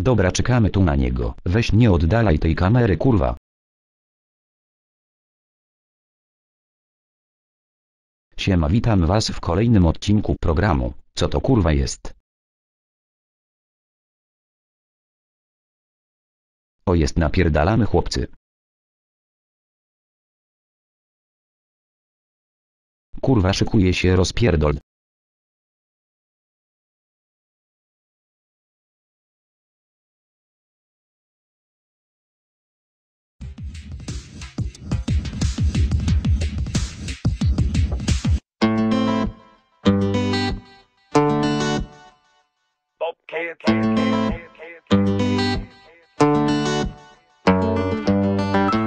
Dobra czekamy tu na niego. Weź nie oddalaj tej kamery kurwa. Siema witam was w kolejnym odcinku programu. Co to kurwa jest? O jest napierdalamy chłopcy. Kurwa szykuje się rozpierdol.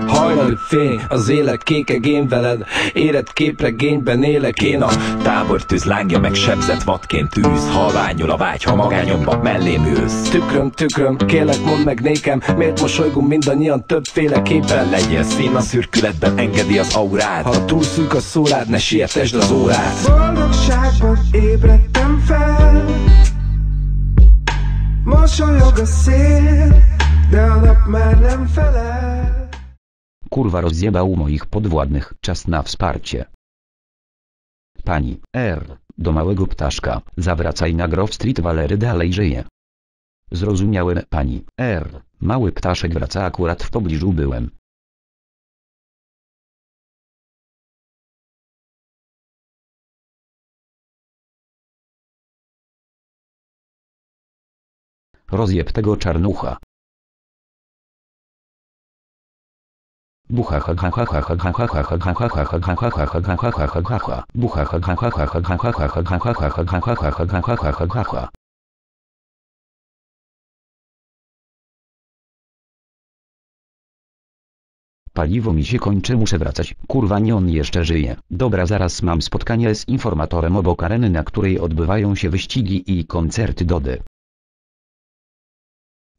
Hajnali fény, az élet kékegén veled Érett képregényben élek én a tábortűz lángja meg sebzett vadként tűz. Halványul a vágy, ha magányomban mellém ülsz. Tükröm, tükröm, kérlek mondd meg nékem Miért mosolygunk mindannyian többféleképpen Legyél szín a szürkületben, engedi az aurát. Ha túl szűk a szórád, ne sietesd az órát. Boldogságban ébredtem fel Kurwa rozjebał moich podwładnych. Czas na wsparcie. Pani R. Do małego ptaszka. Zawracaj na Grove Street Valery dalej żyje. Zrozumiałem pani R. Mały ptaszek wraca akurat w pobliżu byłem. Ha ha ha Paliwo mi się kończy, muszę wracać. Kurwa nie on jeszcze żyje. Dobra zaraz mam spotkanie z informatorem obok areny, na której odbywają się wyścigi i koncerty Dody.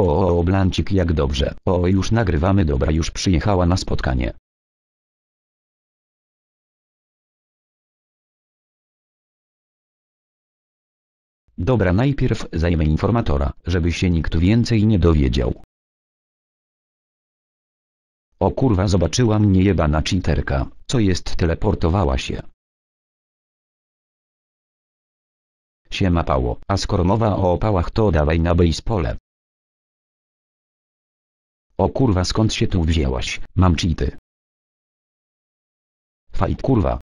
o, Blancik jak dobrze. O, już nagrywamy dobra już przyjechała na spotkanie. Dobra najpierw zajmę informatora, żeby się nikt więcej nie dowiedział. O kurwa zobaczyła mnie jebana cheaterka, co jest teleportowała się. Siema Pało, a skoro mowa o opałach to dawaj na basebole. O kurwa skąd się tu wzięłaś, mam cheaty. Fight kurwa.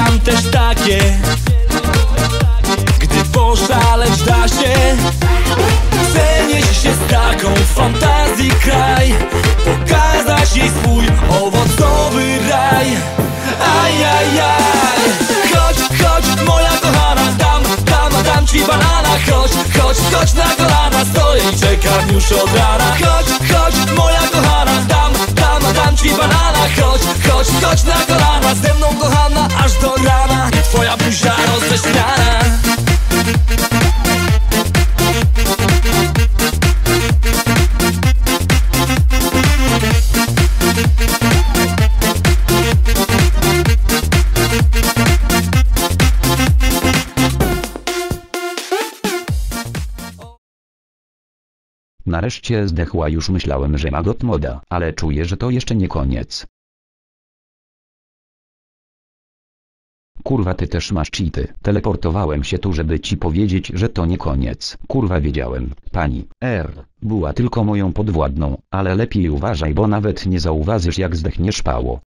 Uwielbiam też takie Gdy poszaleć da się. Chcę się z taką fantazji kraj Pokazać jej swój owocowy raj. Ajajaj. Chodź, chodź moja kochana Dam, dam, dam ci banana. Chodź, chodź, chodź na kolana Stoję i czekam już od rana. Chodź, chodź moja kochana Dam, dam, dam ci banana. Chodź, chodź, chodź na kolana Nareszcie zdechła już myślałem, że ma got moda, ale czuję, że to jeszcze nie koniec. Kurwa ty też masz cheaty. Teleportowałem się tu żeby ci powiedzieć, że to nie koniec. Kurwa wiedziałem. Pani R. Była tylko moją podwładną, ale lepiej uważaj bo nawet nie zauważysz jak zdechniesz pało.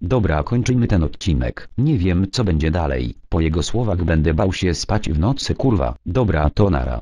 Dobra kończymy ten odcinek. Nie wiem co będzie dalej. Po jego słowach będę bał się spać w nocy kurwa. Dobra to nara.